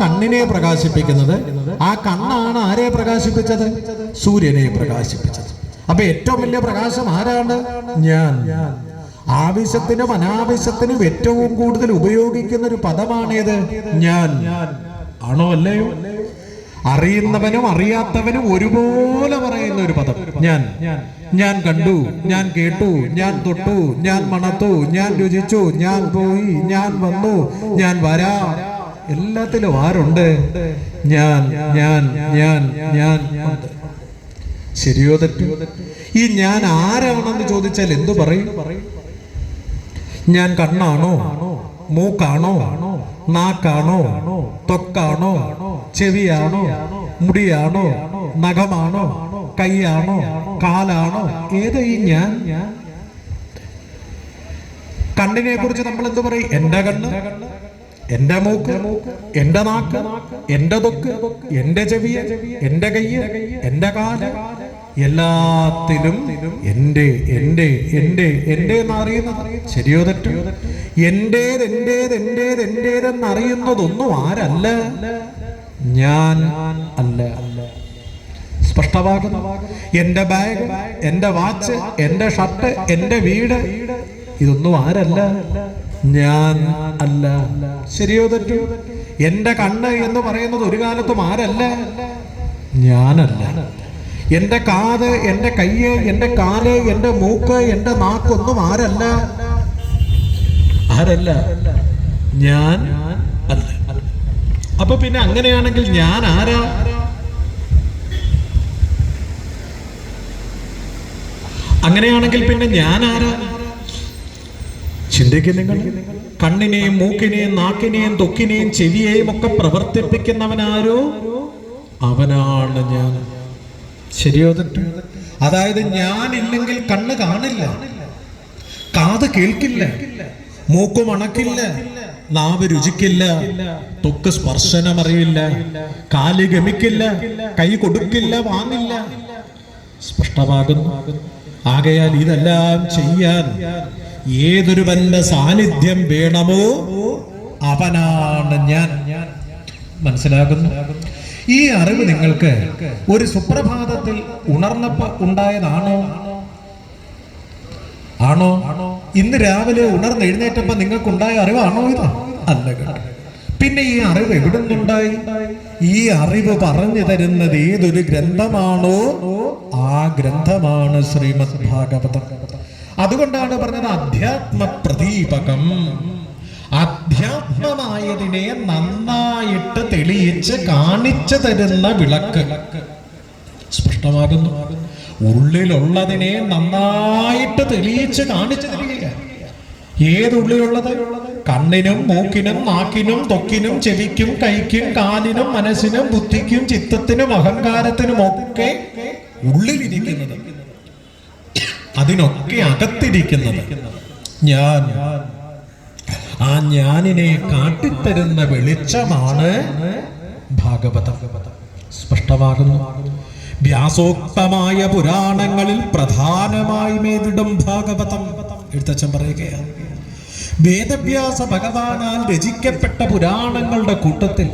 കണ്ണിനെ പ്രകാശിപ്പിക്കുന്നത്. ആ കണ്ണാണ് ആരെ പ്രകാശിപ്പിച്ചത്? സൂര്യനെ പ്രകാശിപ്പിച്ചത്. അപ്പൊ ഏറ്റവും വലിയ പ്രകാശം ആരാണ്? ഞാൻ. ആവശ്യത്തിനും അനാവശ്യത്തിനും ഏറ്റവും കൂടുതൽ ഉപയോഗിക്കുന്ന ഒരു പദമാണേത് ഞാൻ. ആണോ അല്ലയോ? അറിയുന്നവനും അറിയാത്തവനും ഒരുപോലെ പറയുന്ന ഒരു പദം. ഞാൻ. ഞാൻ കണ്ടു ഞാൻ കേട്ടു ഞാൻ തൊട്ടു ഞാൻ മണത്തു ഞാൻ രുചിച്ചു ഞാൻ പോയി ഞാൻ വന്നു ഞാൻ വരാ. എല്ലാത്തിലും ആരുണ്ട്? ഞാൻ ഞാൻ ഞാൻ ഞാൻ. ശരിയോ തെറ്റോ? ഈ ഞാൻ ആരാണെന്ന് ചോദിച്ചാൽ എന്തു പറയും? ഞാൻ കണ്ണാണോ? മൂക്കാണോ? നാക്കാണോ? തൊക്കാണോ? ചെവിയാണോ? മുടിയാണോ? നഖമാണോ? കൈയാണോ? കാലാണോ? ഏത് ഈ ഞാൻ? കണ്ണിനെ കുറിച്ച് നമ്മൾ എന്തു പറയും? എന്റെ കണ്ണ്. എന്റെ മൂക്ക് എന്റെ നാക്ക് എന്റെ തൊക്ക് എന്റെ ചെവിയ എന്റെ കയ്യ് എന്റെ കാൽ എല്ലാത്തിലും എന്റെ എന്റെ എന്റെ എന്റെ എന്നറിയുന്നത് ശരിയോ തെറ്റോ? എന്റേത് എന്റേത് എന്റേതെന്ന് അറിയുന്നതൊന്നും ആരല്ല? ഞാൻ അല്ല. സ്പഷ്ടമാകുന്നു. എന്റെ ബാഗ് എന്റെ വാച്ച് എന്റെ ഷർട്ട് എന്റെ വീട് ഇതൊന്നും ആരല്ല. ഞാൻ അല്ല. ശരിയോ തെറ്റോ? എന്റെ കണ്ണ് എന്ന് പറയുന്നത് ഒരു കാലത്തും ആരല്ല? ഞാനല്ല. എന്റെ കാത് എന്റെ കയ്യ് എന്റെ കാൽ എന്റെ മൂക്ക് എന്റെ നാക്കൊന്നും ആരല്ല? ആരല്ല. ഞാൻ അല്ല. അപ്പൊ പിന്നെ അങ്ങനെയാണെങ്കിൽ ഞാൻ ആരാ? അങ്ങനെയാണെങ്കിൽ പിന്നെ ഞാൻ ആരാ? ചിന്തിക്കും നിങ്ങൾ കണ്ണിനെയും മൂക്കിനെയും നാക്കിനെയും തൊക്കിനെയും ചെവിയെയും ഒക്കെ പ്രവർത്തിപ്പിക്കുന്നവനാരോ? അവനാണ് ഞാൻ. ശരിയോ അതായത് ഞാൻ ഇല്ലെങ്കിൽ കണ്ണ് കാണില്ല. കാത് കേൾക്കില്ല. മൂക്ക് മണക്കില്ല. നാവ് രുചിക്കില്ല. തൊക്ക് സ്പർശനം അറിയില്ല കാൽ ഗമിക്കില്ല. കൈ കൊടുക്കില്ല വാങ്ങില്ല. സ്പഷ്ടമാകുന്നു. ആകയാൽ ഇതെല്ലാം ചെയ്യാൻ ഏതൊരുവന്റെ സാന്നിധ്യം വേണമോ അവനാണ് ഞാൻ. മനസ്സിലാകുന്നു? ഈ അറിവ് നിങ്ങൾക്ക് ഒരു സുപ്രഭാതത്തിൽ ഉണർന്നപ്പോ ഉണ്ടായതാണോ? ആണോ? ഇന്ന് രാവിലെ ഉണർന്ന് എഴുന്നേറ്റപ്പോ നിങ്ങൾക്കുണ്ടായ അറിവാണോ ഇത്? അല്ല പിന്നെ ഈ അറിവ് എവിടെ നിന്നുണ്ടായി ഈ അറിവ് പറഞ്ഞു തരുന്നത് ഏതൊരു ഗ്രന്ഥമാണോ? ആ ഗ്രന്ഥമാണ് ശ്രീമദ് ഭാഗവതം. അതുകൊണ്ടാണ് പറഞ്ഞത് അധ്യാത്മ പ്രദീപകം അധ്യാത്മമായതിനെ നന്നായിട്ട് തെളിയിച്ച് കാണിച്ചു തരുന്ന വിളക്ക്. സ്പഷ്ടമാകുന്നു. ഉള്ളിലുള്ളതിനെ നന്നായിട്ട് തെളിയിച്ച് കാണിച്ചു തരിക ഏതുള്ളിലുള്ളത്? കണ്ണിനും മൂക്കിനും നാക്കിനും തൊക്കിനും ചെവിക്കും കൈക്കും കാലിനും മനസ്സിനും ബുദ്ധിക്കും ചിത്തത്തിനും അഹങ്കാരത്തിനും ഒക്കെ ഉള്ളിലിരിക്കുന്നത്. അതിനൊക്കെ അകത്തിരിക്കുന്നത് ഞാൻ. ആ ഞാനിനെ കാട്ടിത്തരുന്ന വെളിച്ചമാണ് ഭാഗവതം. സ്പഷ്ടമാകുന്നു. വ്യാസോക്തമായ പുരാണങ്ങളിൽ പ്രധാനമായി മേതിടും ഭാഗവതം. എഴുത്തച്ഛൻ പറയുകയാണ്. വേദവ്യാസ ഭഗവാനാൽ രചിക്കപ്പെട്ട പുരാണങ്ങളുടെ കൂട്ടത്തിൽ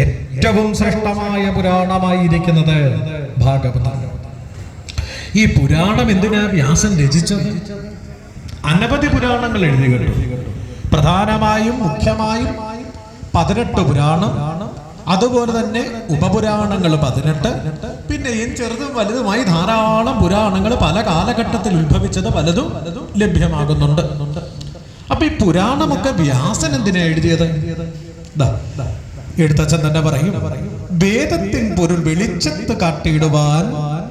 ഏറ്റവും ശ്രേഷ്ഠമായ പുരാണമായിരിക്കുന്നത് ഭാഗവതം. ഈ പുരാണം എന്തിനാ വ്യാസൻ രചിച്ചത്? അനവധി പുരാണങ്ങൾ എഴുതി കേട്ടു. പ്രധാനമായും മുഖ്യമായും പതിനെട്ട് പുരാണം അതുപോലെ തന്നെ ഉപപുരാണങ്ങൾ പതിനെട്ട്. പിന്നെയും ചെറുതും വലുതുമായി ധാരാളം പുരാണങ്ങൾ പല കാലഘട്ടത്തിൽ ഉത്ഭവിച്ചത് പലതും ലഭ്യമാകുന്നുണ്ട്. അപ്പൊ ഈ പുരാണമൊക്കെ വ്യാസൻ എന്തിനാ എഴുതിയത്? എഴുത്തച്ഛൻ തന്നെ പറയും വേദത്തിൻ പൊരുൾ വെളിച്ചത്ത് കാട്ടിയിടുവാൻ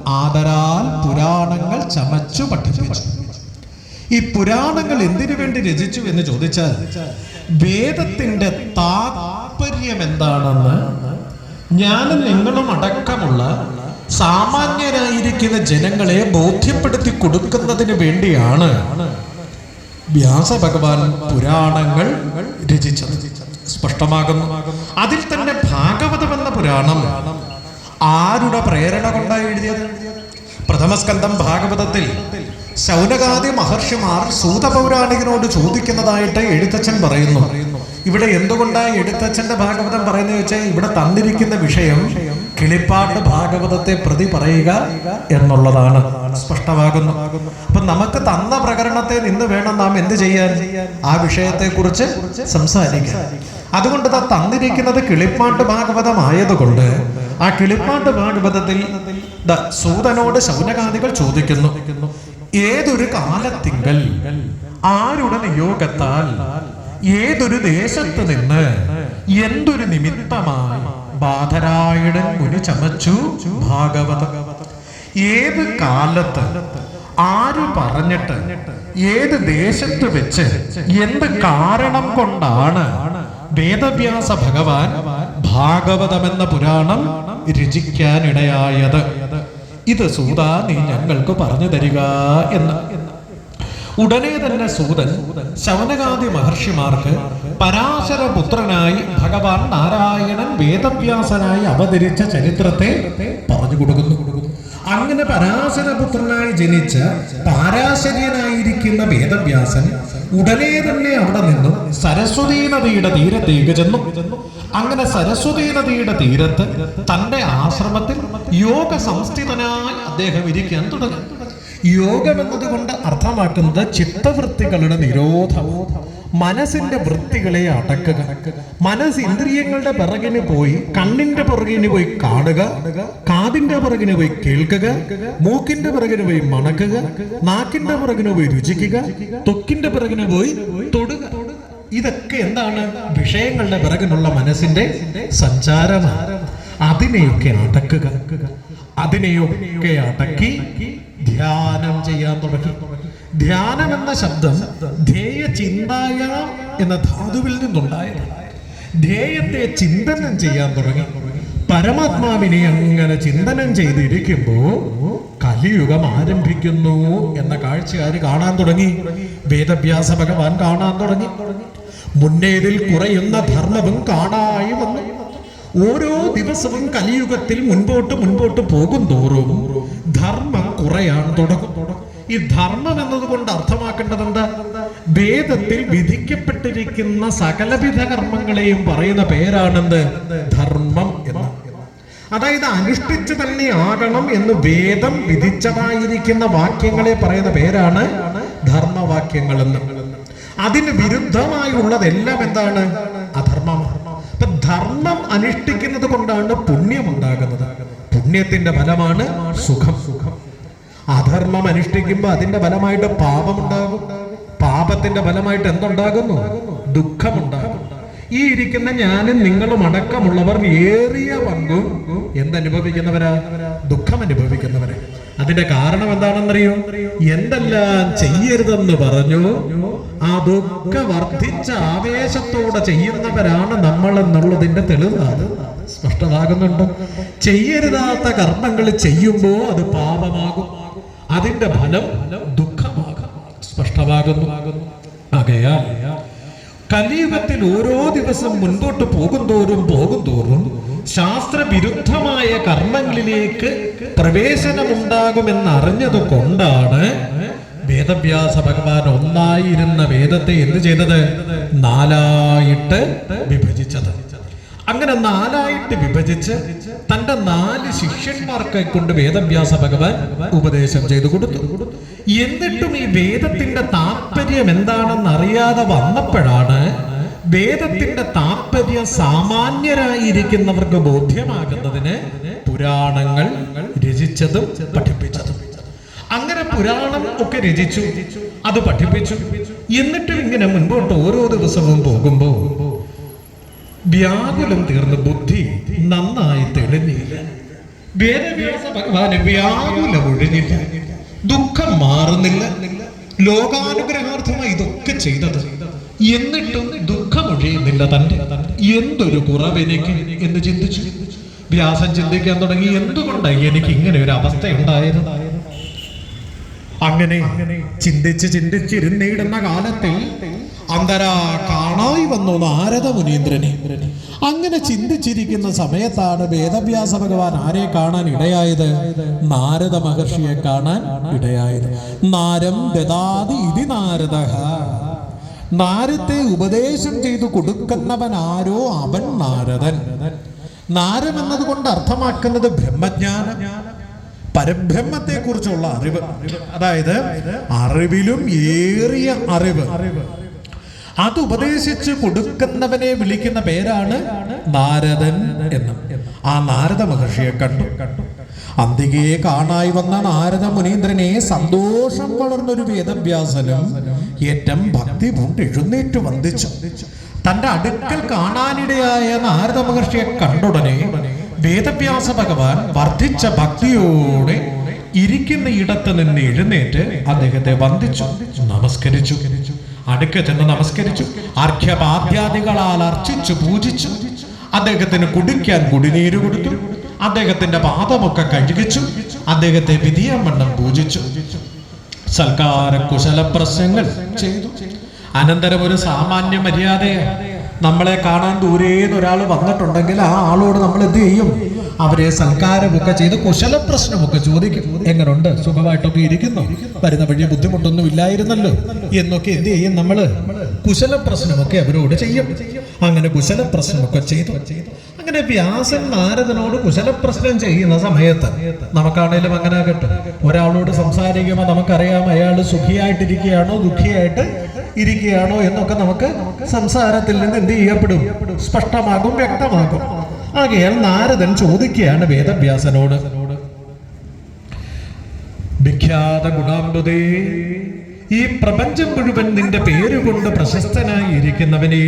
ആദരാൽ പുരാണങ്ങൾ ചമച്ചു പഠിപ്പിച്ചു. ഈ പുരാണങ്ങൾ എന്തിനു വേണ്ടി രചിച്ചു എന്ന് ചോദിച്ചാൽ വേദത്തിന്റെ താത്പര്യം എന്താണെന്ന് ഞാനും നിങ്ങളും അടക്കമുള്ള സാമാന്യരായിരിക്കുന്ന ജനങ്ങളെ ബോധ്യപ്പെടുത്തി കൊടുക്കുന്നതിന് വേണ്ടിയാണ് വ്യാസ വ്യാസഭഗവാൻ പുരാണങ്ങൾ രചിച്ചത്. സ്പഷ്ടമാകുന്നു. അതിൽ തന്നെ ഭാഗവതം എന്ന പുരാണം ആരുടെ പ്രേരണ കൊണ്ടാണ് എഴുതിയത്? പ്രഥമസ്കന്ധം ഭാഗവതത്തിൽ ശൗനകാദി മഹർഷിമാർ സൂതപൗരാണികനോട് ചോദിക്കുന്നതായിട്ട് എഴുത്തച്ഛൻ പറയുന്നു. ഇവിടെ എന്തുകൊണ്ടാണ് എഴുത്തച്ഛന്റെ ഭാഗവതം പറയുന്നത് വെച്ചാൽ ഇവിടെ തന്നിരിക്കുന്ന വിഷയം കിളിപ്പാട്ട് ഭാഗവതത്തെ പ്രതി പറയുക എന്നുള്ളതാണ്. സ്പഷ്ടമാകുന്നു. അപ്പൊ നമുക്ക് തന്ന പ്രകരണത്തെ നിന്ന് വേണം നാം എന്ത് ചെയ്യാൻ? ആ വിഷയത്തെ കുറിച്ച് സംസാരിക്കാൻ. അതുകൊണ്ട് തന്നിരിക്കുന്നത് കിളിപ്പാട്ട് ഭാഗവതമായതുകൊണ്ട് ആ കിളിപ്പാട്ട് ഭാഗവതത്തിൽ സൂതനോട് ശൗനകാദികൾ ചോദിക്കുന്നു ഏതൊരു കാലത്തിങ്കൽ ആരുടെ നിയോഗത്താൽ ഏതൊരു ദേശത്ത് നിന്ന് എന്തൊരു നിമിത്തമായി ബാധരായണൻ മുനി ചമച്ചു? ഭാഗവത. ഏത് കാലത്ത് ആര് പറഞ്ഞിട്ട് ഏത് ദേശത്ത് വെച്ച് എന്ത് കാരണം കൊണ്ടാണ് വേദവ്യാസ ഭഗവാൻ ഭാഗവതം എന്ന പുരാണം രചിക്കാനിടയായത്. ഇത് സൂത നീ ഞങ്ങൾക്ക് പറഞ്ഞു തരിക എന്ന്. ഉടനെ തന്നെ സൂതൻ ശവനകാദി മഹർഷിമാർക്ക് പരാശര പുത്രനായി ഭഗവാൻ നാരായണൻ വേദവ്യാസനായി അവതരിച്ച ചരിത്രത്തെ പറഞ്ഞു കൊടുക്കുന്നു. അങ്ങനെ പരാശരപുത്രനായി ജനിച്ച പാരാശര്യനായിരിക്കുന്ന വേദവ്യാസൻ ഉടനെ തന്നെ അവിടെ നിന്നും സരസ്വതീ നദിയുടെ തീരത്തേക്ക് ചെന്നു. അങ്ങനെ സരസ്വതീ നദിയുടെ തീരത്ത് തന്റെ ആശ്രമത്തിൽ യോഗ സംസ്ഥിതനായി അദ്ദേഹം ഇരിക്കാൻ തുടങ്ങി. യോഗം എന്നതുകൊണ്ട് അർത്ഥമാക്കുന്നത് ചിത്തവൃത്തികളുടെ നിരോധം മനസ്സിന്റെ വൃത്തികളെ അടക്കുക. മനസ്സ് ഇന്ദ്രിയങ്ങളുടെ പിറകിന് പോയി കണ്ണിന്റെ പിറകിന് പോയി കാണുക കാതിന്റെ പിറകിന് പോയി കേൾക്കുക മൂക്കിന്റെ പിറകിന് പോയി മണക്കുക നാക്കിന്റെ പിറകിന് പോയി രുചിക്കുക തൊക്കിന്റെ പിറകിന് പോയി തൊടുക. ഇതൊക്കെ എന്താണ്? വിഷയങ്ങളുടെ പിറകിനുള്ള മനസ്സിന്റെ സഞ്ചാരമാണ്. അതിനെയൊക്കെ അടക്കുക. അതിനെയൊക്കെ അടക്കി ധ്യാനം ചെയ്യാൻ തുടങ്ങി ധ്യാനം എന്ന ശബ്ദം ധ്യേയ ചിന്തായ എന്ന ധാതുവിൽ നിന്നുണ്ടായതാണ് ധ്യേയത്തെ ചിന്തനം ചെയ്യാൻ തുടങ്ങി. പരമാത്മാവിനെ അങ്ങനെ ചിന്തനം ചെയ്തിരിക്കുമ്പോ കലിയുഗം ആരംഭിക്കുന്നു എന്ന കാഴ്ചക്കാര് കാണാൻ തുടങ്ങി. വേദവ്യാസ ഭഗവാൻ കാണാൻ തുടങ്ങി. മുന്നേതിൽ കുറയുന്ന ധർമ്മവും കാണായി വന്നു. ഓരോ ദിവസവും കലിയുഗത്തിൽ മുൻപോട്ട് മുൻപോട്ട് പോകും തോറും ധർമ്മം കുറയാൻ തുടങ്ങും. ഈ ധർമ്മം എന്നതുകൊണ്ട് അർത്ഥമാക്കേണ്ടത് എന്താ വേദത്തിൽ വിധിക്കപ്പെട്ടിരിക്കുന്ന സകലവിധ കർമ്മങ്ങളെയും പറയുന്ന പേരാണെന്ത്? ധർമ്മം എന്ന്. അതായത് അനുഷ്ഠിച്ചു തന്നെ ആകണം എന്ന് വേദം വിധിച്ചതായിരിക്കുന്ന വാക്യങ്ങളെ പറയുന്ന പേരാണ് ധർമ്മവാക്യങ്ങൾ എന്ന് അതിന് വിരുദ്ധമായുള്ളതെല്ലാം എന്താണ്? അധർമ്മമാണ് അപ്പൊ ധർമ്മം അനുഷ്ഠിക്കുന്നത് കൊണ്ടാണ് പുണ്യം ഉണ്ടാകുന്നത് പുണ്യത്തിന്റെ ഫലമാണ് സുഖം. സുഖം അധർമ്മം അനുഷ്ഠിക്കുമ്പോൾ അതിന്റെ ഫലമായിട്ട് പാപം ഉണ്ടാകും പാപത്തിന്റെ ഫലമായിട്ട് എന്തുണ്ടാകുന്നു? ദുഃഖമുണ്ടാകും. ഈ ഇരിക്കുന്ന ഞാനും നിങ്ങളും അടക്കമുള്ളവർ ഏറിയ പങ്കും എന്തനുഭവിക്കുന്നവരാ ദുഃഖം അനുഭവിക്കുന്നവരെ. അതിന്റെ കാരണം എന്താണെന്നറിയോ? എന്തെല്ലാം ചെയ്യരുതെന്ന് പറഞ്ഞു. അതൊക്കെ വർദ്ധിച്ച ആവേശത്തോടെ ചെയ്യുന്നവരാണ് നമ്മൾ എന്നുള്ളതിന്റെ തെളിവ് അത്. സ്പഷ്ടമാകുന്നുണ്ട്. ചെയ്യരുതാത്ത കർമ്മങ്ങൾ ചെയ്യുമ്പോ അത് പാപമാകും. അതിന്റെ ഫലം ദുഃഖമാകും. സ്പഷ്ടമാകുന്നു. ആകയാൽ കലിയുഗത്തിൽ ഓരോ ദിവസം മുൻപോട്ട് പോകുന്തോറും പോകുന്തോറും ശാസ്ത്രവിരുദ്ധമായ കർമ്മങ്ങളിലേക്ക് പ്രവേശനമുണ്ടാകുമെന്ന് അറിഞ്ഞത് കൊണ്ടാണ് വേദവ്യാസ ഭഗവാൻ ഒന്നായിരുന്ന വേദത്തെ എന്ത് ചെയ്തത്? നാലായിട്ട് വിഭജിച്ചത്. അങ്ങനെ നാലായിട്ട് വിഭജിച്ച് തന്റെ നാല് ശിഷ്യന്മാർക്ക് കൊണ്ട് വേദവ്യാസ ഭഗവാൻ ഉപദേശം ചെയ്തു കൊടുത്തു. എന്നിട്ടും ഈ വേദത്തിന്റെ താല്പര്യം എന്താണെന്ന് അറിയാതെ വന്നപ്പോഴാണ് വേദത്തിന്റെ താല്പര്യം സാമാന്യരായിരിക്കുന്നവർക്ക് ബോധ്യമാകുന്നതിന് പുരാണങ്ങൾ രചിച്ചതും പഠിപ്പിച്ചതും. അങ്ങനെ പുരാണം ഒക്കെ രചിച്ചു അത് പഠിപ്പിച്ചു. എന്നിട്ടും ഇങ്ങനെ മുൻപോട്ട് ഓരോ ദിവസവും പോകുമ്പോ വ്യാകുലം തീർന്ന് ബുദ്ധി നന്നായി തെളിഞ്ഞില്ല. വേദവ്യാസ ഭഗവാന് വ്യാകുലം ഒഴിഞ്ഞില്ല. ദുഃഖം മാറുന്നില്ല. ലോകാനുഗ്രഹാർത്ഥമായി ഇതൊക്കെ ചെയ്തത്. എന്നിട്ടും ദുഃഖമൊഴിയുന്നില്ല തന്റെ എന്തൊരു കുറവ് എനിക്ക് എന്ന് ചിന്തിച്ചു. വ്യാസം ചിന്തിക്കാൻ തുടങ്ങി. എന്തുകൊണ്ടാണ് എനിക്ക് ഇങ്ങനെ ഒരു അവസ്ഥ ഉണ്ടായത് അങ്ങനെ ചിന്തിച്ച് ചിന്തിച്ചിരുന്നിടുന്ന കാലത്തിൽ അന്തരാ കാണായി വന്നു നാരദ മുനീന്ദ്രനെ. അങ്ങനെ ചിന്തിച്ചിരിക്കുന്ന സമയത്താണ് വേദവ്യാസ ഭഗവാൻ ആരെ കാണാൻ ഇടയായത്? നാരദ മഹർഷിയെ കാണാൻ ഇടയായത്. നാരം ദദാതി ഇതി നാരദ. നാരത്തെ ഉപദേശം ചെയ്തു കൊടുക്കുന്നവൻ ആരോ? അവൻ നാരദൻ. നാരം എന്നതുകൊണ്ട് അർത്ഥമാക്കുന്നത് ബ്രഹ്മജ്ഞാനം. പരബ്രഹ്മത്തെ കുറിച്ചുള്ള അറിവ്. അതായത് അറിവിലും ഏറിയ അറിവ്. അത് ഉപദേശിച്ച് കൊടുക്കുന്നവനെ വിളിക്കുന്ന പേരാണ് നാരദൻ എന്ന്. ആ നാരദ മഹർഷിയെ കണ്ടു. അന്തികയെ കാണായി വന്ന നാരദ മുനീന്ദ്രനെ സന്തോഷം വളർന്നൊരു വേദവ്യാസനും ഏറ്റം ഭക്തി പൂണ്ട് എഴുന്നേറ്റ് വന്ദിച്ചു. തന്റെ അടുക്കൽ കാണാനിടയായ നാരദ മഹർഷിയെ കണ്ടുടനെ വേദവ്യാസ ഭഗവാൻ വർദ്ധിച്ച ഭക്തിയോടെ ഇരിക്കുന്ന ഇടത്ത് നിന്ന് എഴുന്നേറ്റ് അദ്ദേഹത്തെ വന്ദിച്ചു നമസ്കരിച്ചു. അടുക്ക ചെന്ന് നമസ്കരിച്ചു. അർഘ്യപാദ്യാദികളാൽ അർച്ചിച്ചു പൂജിച്ചു. അദ്ദേഹത്തിന് കുടിക്കാൻ കുടിനീര് കൊടുത്തു. അദ്ദേഹത്തിന്റെ പാദമൊക്കെ കഴുകിച്ചു. അദ്ദേഹത്തെ വിധിയമണ്ണം പൂജിച്ചു. സൽക്കാര കുശല പ്രശ്നങ്ങൾ ചെയ്തു. അനന്തരം ഒരു സാമാന്യ മര്യാദയെ നമ്മളെ കാണാൻ ദൂരേന്ന് ഒരാൾ വന്നിട്ടുണ്ടെങ്കിൽ ആ ആളോട് നമ്മൾ എന്ത് ചെയ്യും? അവരെ സൽക്കാരമൊക്കെ ചെയ്ത് കുശല പ്രശ്നമൊക്കെ ചോദിക്കും. എങ്ങനുണ്ട്? സുഖമായിട്ടൊക്കെ ഇരിക്കുന്നു. വരുന്ന വഴി ബുദ്ധിമുട്ടൊന്നും ഇല്ലായിരുന്നല്ലോ എന്നൊക്കെ എന്ത് ചെയ്യും നമ്മൾ കുശല പ്രശ്നമൊക്കെ അവരോട് ചെയ്യും. അങ്ങനെ കുശല പ്രശ്നമൊക്കെ ചെയ്തു. അങ്ങനെ വ്യാസൻ നാരദനോട് കുശല പ്രശ്നം ചെയ്യുന്ന സമയത്ത് നമുക്കാണേലും അങ്ങനെ കിട്ടും ഒരാളോട് സംസാരിക്കുമ്പോൾ നമുക്കറിയാം അയാൾ സുഖിയായിട്ടിരിക്കുകയാണോ? ദുഃഖിയായിട്ട് ഇരിക്കുകയാണോ എന്നൊക്കെ നമുക്ക് സംസാരത്തിൽ നിന്ന് എന്ത് ചെയ്യപ്പെടും? സ്പഷ്ടമാകും വ്യക്തമാകും. ആകയാൽ നാരദൻ ചോദിക്കുകയാണ് വേദവ്യാസനോട്. വിഖ്യാത ഗുണാമ്പുതേ ഈ പ്രപഞ്ചം മുഴുവൻ നിന്റെ പേരുകൊണ്ട് പ്രശസ്തനായി ഇരിക്കുന്നവനെ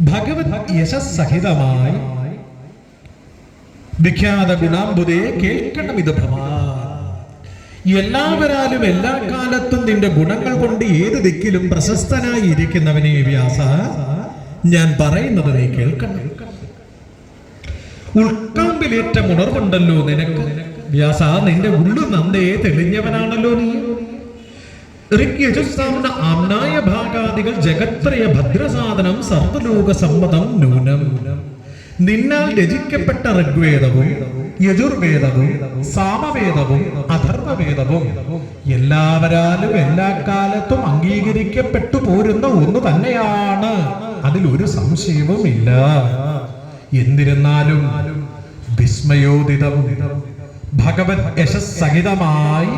ഭഗവത് യശസ്സഹിതമായി. വിഖ്യാത ഗുണാമ്പുതേ കേൾക്കണം ഇത് ഭവാൻ എല്ലാവരാലും എല്ലാ കാലത്തും നിന്റെ ഗുണങ്ങൾ കൊണ്ട് ഏത് ദിക്കിലും പ്രശസ്തനായി ഇരിക്കുന്നവനെ വ്യാസ ഞാൻ പറയുന്നത് നീ കേൾക്കണം. ഉൾക്കാമ്പിലേറ്റ ഉണർവുണ്ടല്ലോ നിനക്ക്. വ്യാസ നിന്റെ ഉള്ളു നന്ദേ തെളിഞ്ഞവനാണല്ലോ നീ. ഭാഗാദികൾ ജഗത്രയ ഭദ്രസാധനം സർവലോക സമ്മതം നൂനം നിന്നാൽ രചിക്കപ്പെട്ട ഋഗ്വേദവും യജുർവേദവും സാമവേദവും അഥർവവേദവും എല്ലാവരാലും എല്ലാ കാലത്തും അംഗീകരിക്കപ്പെട്ടു പോരുന്ന ഒന്ന് തന്നെയാണ്. അതിൽ ഒരു സംശയവും ഇല്ല. എന്നിരുന്നാലും വിസ്മയോദിതം ഭഗവത് യശസ്സഹിതമായി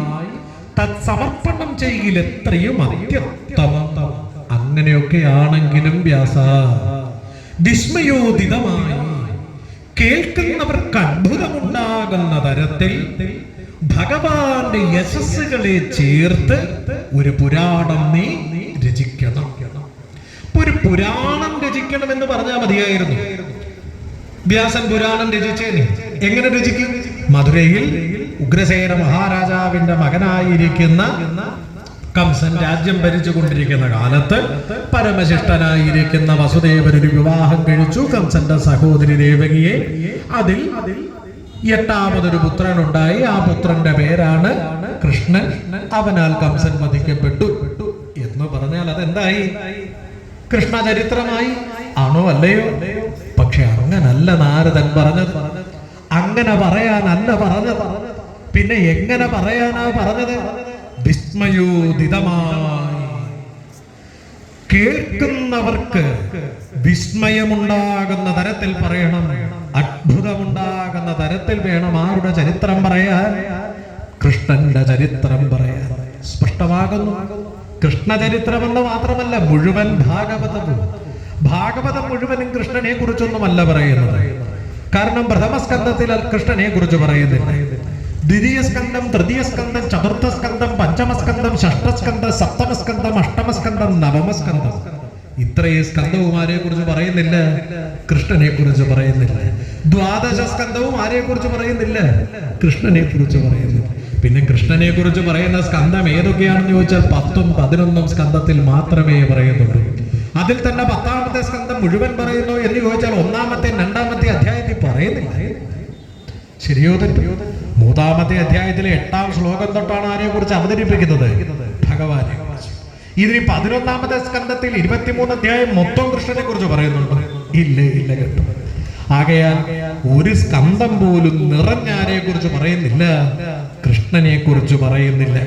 തത്സമർപ്പണം ചെയ്യൽ എത്രയും അത്യുത്തമം. അങ്ങനെയൊക്കെ ആണെങ്കിലും വ്യാസ വിസ്മയോദിതമായി കേൾക്കുന്നവർക്ക് അത്ഭുതമുണ്ടാകുന്ന തരത്തിൽ ഭഗവാന്റെ യശസ്സുകളെ ചേർത്ത് ഒരു പുരാണം നീ രചിക്കണം. ഒരു പുരാണം രചിക്കണം എന്ന് പറഞ്ഞാൽ മതിയായിരുന്നു. വ്യാസൻ പുരാണം രചിച്ചേനെ എങ്ങനെ രചിക്കും? മധുരയിൽ ഉഗ്രസേന മഹാരാജാവിന്റെ മകനായിരിക്കുന്ന കംസൻ രാജ്യം ഭരിച്ചു കൊണ്ടിരിക്കുന്ന കാലത്ത് പരമശിഷ്ടനായിരിക്കുന്ന വസുദേവൻ ഒരു വിവാഹം കഴിച്ചു. കംസന്റെ സഹോദരി ദേവകിയെ. അതിൽ എട്ടാമതൊരു പുത്രനുണ്ടായി. ആ പുത്രന്റെ പേരാണ് കൃഷ്ണൻ. അവനാൽ കംസൻ വധിക്കപ്പെട്ടു. എന്ന് പറഞ്ഞാൽ അതെന്തായി? കൃഷ്ണ ചരിത്രമായി ആണോ അല്ലയോ? പക്ഷെ അങ്ങനല്ല നാരദൻ പറഞ്ഞത്. അങ്ങനെ പറയാനല്ല പറഞ്ഞത്. പിന്നെ എങ്ങനെ പറയാനാ പറഞ്ഞത്? വിസ്മയോദിതമായി. കേൾക്കുന്നവർക്ക് വിസ്മയമുണ്ടാകുന്ന തരത്തിൽ പറയണം. അത്ഭുതമുണ്ടാകുന്ന തരത്തിൽ വേണം ആരുടെ ചരിത്രം പറയാൻ. കൃഷ്ണന്റെ ചരിത്രം പറയാൻ. സ്പഷ്ടമാകുന്നു. കൃഷ്ണചരിത്രം എന്ന് മാത്രമല്ല മുഴുവൻ ഭാഗവതവും. ഭാഗവതം മുഴുവനും കൃഷ്ണനെ കുറിച്ചൊന്നുമല്ല പറയുന്നത്. കാരണം പ്രഥമസ്കന്ധത്തിൽ കൃഷ്ണനെ കുറിച്ച് പറയുന്നില്ല. ദ്വിതീയ സ്കന്ധം തൃതീയ സ്കന്ധം ചതുർത്ഥ സ്കന്ധം പഞ്ചമസ്കന്ധം ഷഷ്ടസ്കന്ധം സപ്തമസ്കന്ധം അഷ്ടമസ്കന്ധം നവമസ്കന്ധം. ഇത്രയും സ്കന്ധവും ആരെ കുറിച്ച് പറയുന്നില്ല. കൃഷ്ണനെ കുറിച്ച് പറയുന്നില്ല. ദ്വാദശ സ്കന്ധവും ആരെ കുറിച്ച് പറയുന്നില്ല? കൃഷ്ണനെ കുറിച്ച് പറയുന്നില്ല. പിന്നെ കൃഷ്ണനെ കുറിച്ച് പറയുന്ന സ്കന്ധം ഏതൊക്കെയാണെന്ന് ചോദിച്ചാൽ പത്തും പതിനൊന്നും സ്കന്ധത്തിൽ മാത്രമേ പറയുന്നുള്ളൂ. അതിൽ തന്നെ പത്താമത്തെ സ്കന്ധം മുഴുവൻ പറയുന്നു എന്ന് ചോദിച്ചാൽ ഒന്നാമത്തെ രണ്ടാമത്തെ അധ്യായത്തിൽ പറയുന്നില്ല. ശരിയോ തെറ്റോ? മൂന്നാമത്തെ അധ്യായത്തിലെ എട്ടാം ശ്ലോകം തൊട്ടാണ് ആരെ കുറിച്ച് അവതരിപ്പിക്കുന്നത്? ഭഗവാനെ. ഇതിന് പതിനൊന്നാമത്തെ സ്കന്ധത്തിൽ ഇരുപത്തിമൂന്ന് അധ്യായം മൊത്തം കൃഷ്ണനെ കുറിച്ച് പറയുന്നുണ്ട്. ഇല്ല ഇല്ല കേട്ടോ. ആകയാൽ ഒരു സ്കന്ധം പോലും നിറഞ്ഞാരെ കുറിച്ച് പറയുന്നില്ല. കൃഷ്ണനെ കുറിച്ച് പറയുന്നില്ല.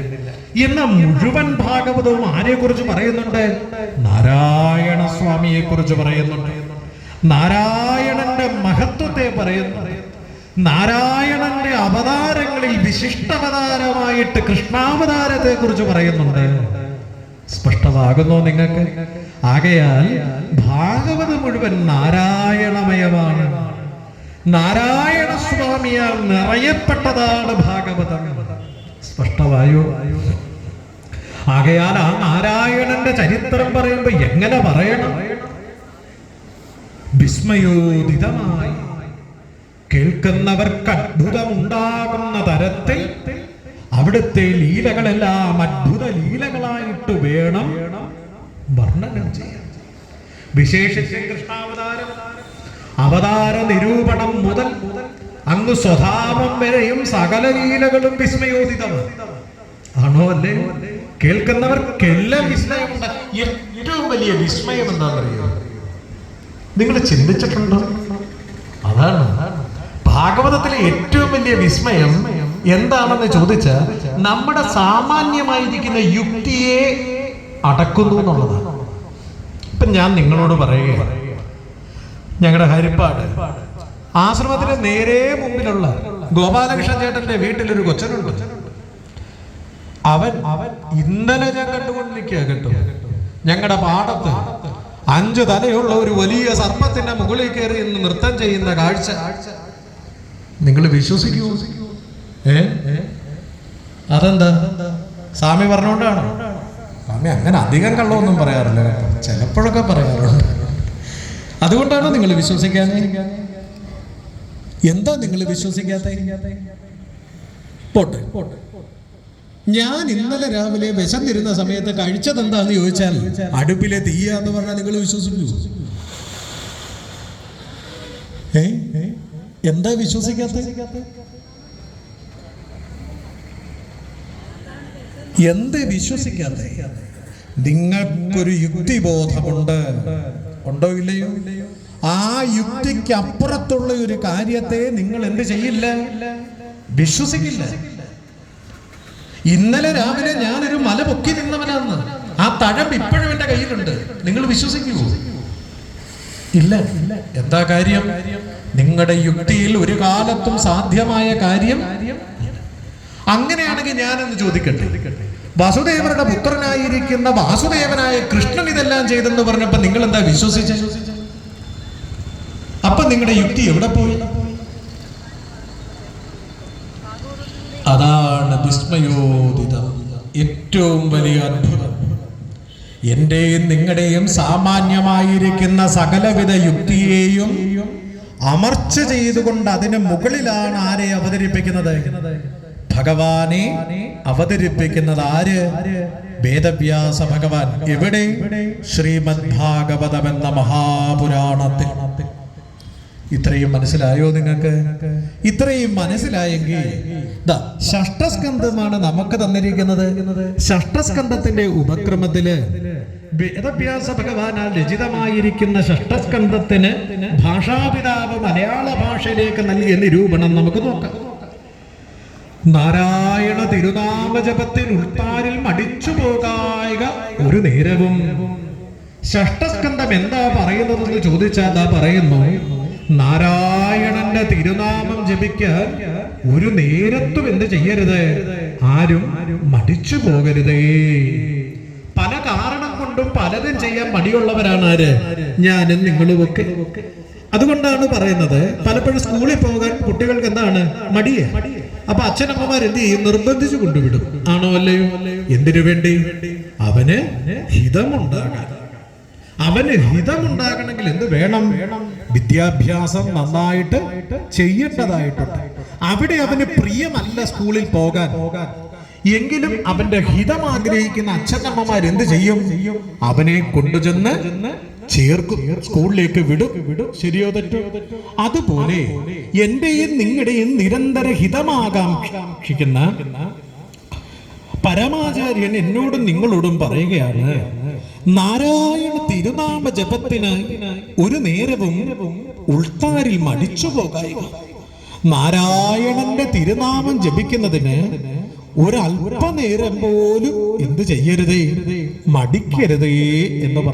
എന്ന മുഴുവൻ ഭാഗവതവും ആരെ കുറിച്ച് പറയുന്നുണ്ട്? നാരായണ സ്വാമിയെ കുറിച്ച് പറയുന്നുണ്ട്. നാരായണന്റെ മഹത്വത്തെ പറയുന്നുണ്ട്. നാരായണന്റെ അവതാരങ്ങളിൽ വിശിഷ്ടാവതാരമായിട്ട് കൃഷ്ണാവതാരത്തെ കുറിച്ച് പറയുന്നുണ്ട്. സ്പഷ്ടമാകുന്നു നിങ്ങൾക്ക്? ആകയാൽ ഭാഗവത മുഴുവൻ നാരായണമയമാണ്. നാരായണ സ്വാമിയാൽ നിറയപ്പെട്ടതാണ് ഭാഗവതം. സ്പഷ്ടമായോ? ആകയാൽ ആ നാരായണന്റെ ചരിത്രം പറയുമ്പോ എങ്ങനെ പറയണം? വിസ്മയോദിതമായി. കേൾക്കുന്നവർക്ക് അത്ഭുതമുണ്ടാകുന്ന തരത്തിൽ അവിടുത്തെ ലീലകളെല്ലാം അത്ഭുത ലീലകളായിട്ട് വേണം വർണനം ചെയ്യാൻ. വിശേഷിച്ച് കൃഷ്ണാവതാരം അവതാര നിരൂപണം മുതൽ അങ്ങ് സ്വധാമം വരെയും സകല ലീലകളും വിസ്മയോദിതമാണ്. ആണോ അല്ലേ? കേൾക്കുന്നവർക്കെല്ലാം വിസ്മയമുണ്ട്. ഏറ്റവും വലിയ വിസ്മയം എന്താണെന്നറിയോ? നിങ്ങൾ ചിന്തിച്ചിട്ടുണ്ടോ? അതാണ് ഭാഗവതത്തിലെ ഏറ്റവും വലിയ വിസ്മയം എന്താണെന്ന് ചോദിച്ചാൽ നമ്മുടെ സാമാന്യമായിരിക്കുന്ന യുക്തിയെ അടക്കുന്നു എന്നുള്ളതാണ്. ഇപ്പൊ ഞാൻ നിങ്ങളോട് പറയുക ഞങ്ങളുടെ ഹരിപ്പാട്. ആശ്രമത്തിന് നേരെ മുമ്പിലുള്ള ഗോപാലകൃഷ്ണൻ ചേട്ടന്റെ വീട്ടിലൊരു കൊച്ചനുണ്ട്. അവൻ അവൻ ഇന്നലെ ഞാൻ കണ്ടുകൊണ്ടിരിക്കുക കേട്ടോ. ഞങ്ങളുടെ പാടത്ത് അഞ്ചു തലയുള്ള ഒരു വലിയ സർപ്പത്തിന്റെ മുകളിൽ കയറി ഇന്ന് നൃത്തം ചെയ്യുന്ന കാഴ്ച. നിങ്ങൾ വിശ്വസിക്കൂ. ഏ? അതെന്താ? സ്വാമി പറഞ്ഞുകൊണ്ടാണ് സ്വാമി അങ്ങനെ അധികം കള്ളമൊന്നും പറയാറില്ല. ചിലപ്പോഴൊക്കെ പറയാറുണ്ട്. അതുകൊണ്ടാണോ നിങ്ങൾ വിശ്വസിക്കാതെ എന്താ നിങ്ങൾ വിശ്വസിക്കാത്ത? പോട്ടെ. ഞാൻ ഇന്നലെ രാവിലെ വിശന്നിരുന്ന സമയത്ത് കഴിച്ചത് എന്താന്ന് ചോദിച്ചാൽ അടുപ്പിലെ തീയാന്ന് പറഞ്ഞാൽ നിങ്ങൾ വിശ്വസിക്കൂ ഏ ഏ? എന്താ വിശ്വസിക്കാത്ത? എന്ത് വിശ്വസിക്കാത്ത? നിങ്ങൾക്കൊരു യുക്തിബോധമുണ്ട്. ഉണ്ടോ ഇല്ലയോ? ആ യുക്തിക്ക് അപ്പുറത്തുള്ള ഒരു കാര്യത്തെ നിങ്ങൾ എന്ത് ചെയ്യില്ല? വിശ്വസിക്കില്ല. ഇന്നലെ രാവിലെ ഞാനൊരു മല പൊക്കി നിന്നവനാന്ന്. ആ തഴമ്പ് ഇപ്പോഴും എന്റെ കയ്യിലുണ്ട്. നിങ്ങൾ വിശ്വസിക്കുമോ ഇല്ല. എന്താ കാര്യം? നിങ്ങളുടെ യുക്തിയിൽ ഒരു കാലത്തും സാധ്യമായ കാര്യം അങ്ങനെയാണെങ്കിൽ ഞാനെന്ന് ചോദിക്കട്ടെ? വസുദേവരുടെ പുത്രനായിരിക്കുന്ന വാസുദേവനായ കൃഷ്ണൻ ഇതെല്ലാം ചെയ്തെന്ന് പറഞ്ഞപ്പോ നിങ്ങൾ എന്താ വിശ്വസിച്ച? അപ്പൊ നിങ്ങളുടെ യുക്തി എവിടെ പോയി? അതാണ് വിസ്മയോദിതം ഏറ്റവും വലിയ അത്ഭുതം. എന്റെയും നിങ്ങളുടെയും സാമാന്യമായിരിക്കുന്ന സകലവിധ യുക്തിയെയും അമർച്ച ചെയ്തുകൊണ്ട് അതിന് മുകളിലാണ് ആരെ അവതരിപ്പിക്കുന്നത്? ഭഗവാനെ അവതരിപ്പിക്കുന്നത് ആര്? വേദവ്യാസ ഭഗവാൻ. എവിടെ ശ്രീമദ് ഭാഗവതം എന്ന മഹാപുരാണത്തിൽ. ഇത്രയും മനസ്സിലായോ നിങ്ങൾക്ക്? ഇത്രയും മനസ്സിലായെങ്കിൽ ഷഷ്ടസ്കന്ധമാണ് നമുക്ക് തന്നിരിക്കുന്നത്. ഷഷ്ടസ്കന്ധത്തിന്റെ ഉപക്രമത്തിൽ വേദവ്യാസ ഭഗവാനാൽ രചിതമായിരിക്കുന്ന ഷഷ്ടസ്കന്ധത്തിന് ഭാഷാപിതാവ് മലയാള ഭാഷയിലേക്ക് നൽകിയ നിരൂപണം നമുക്ക് നോക്കാം. നാരായണ തിരുനാമജപത്തിൽ ഉൾത്താരിൽ മടിച്ചു പോകായക ഒരു നേരവും. ഷഷ്ടസ്കന്ധം എന്താ പറയുന്നതെന്ന് ചോദിച്ചാൽ എന്താ പറയുന്നു നാരായണന്റെ തിരുനാമം ജപിക്കാൻ ഒരു നേരത്തും എന്ത് ചെയ്യരുത്? ആരും മടിച്ചു പോകരുതേ. കൊണ്ടും പലതും ചെയ്യാൻ മടിയുള്ളവരാണ് ആര്? ഞാനും നിങ്ങളും ഒക്കെ അതുകൊണ്ടാണ് പറയുന്നത് പലപ്പോഴും സ്കൂളിൽ പോകാൻ കുട്ടികൾക്ക് എന്താണ്? മടിയെ. അപ്പൊ അച്ഛനമ്മമാർ എന്ത് ചെയ്യും? നിർബന്ധിച്ചു കൊണ്ടുവിടും. ആണോ അല്ലയോ? എന്തിനു വേണ്ടി? അവന് ഹിതമുണ്ടാകാൻ. അവന് ഹിതമുണ്ടാകണമെങ്കിൽ എന്ത് വേണം? വിദ്യാഭ്യാസം നന്നായിട്ട് ചെയ്യേണ്ടതായിട്ടുണ്ട്. അവിടെ അവന് പ്രിയമല്ല സ്കൂളിൽ പോകാൻ. എങ്കിലും അവന്റെ ഹിതം ആഗ്രഹിക്കുന്ന അച്ഛനമ്മമാർ എന്ത് ചെയ്യും? അവനെ കൊണ്ടുചെന്ന് ചേർക്കും സ്കൂളിലേക്ക് വിടും. വിടും ശരിയോ തെറ്റോ? അതുപോലെ എന്റെയും നിങ്ങളുടെയും നിരന്തര ഹിതമാകാംക്ഷിക്കുന്ന പരമാചാര്യൻ എന്നോടും നിങ്ങളോടും പറയുകയാണ് നാരായണ തിരുനാമ ജപത്തിന് ഒരു നേരവും ഉൾത്താരിൽ മടിച്ചു പോകായി നാരായണന്റെ തിരുനാമം ജപിക്കുന്നതിന് ഒരല്പനേരം പോലും എന്ത് ചെയ്യരുതേ? മടിക്കരുതേ എന്ന് പറ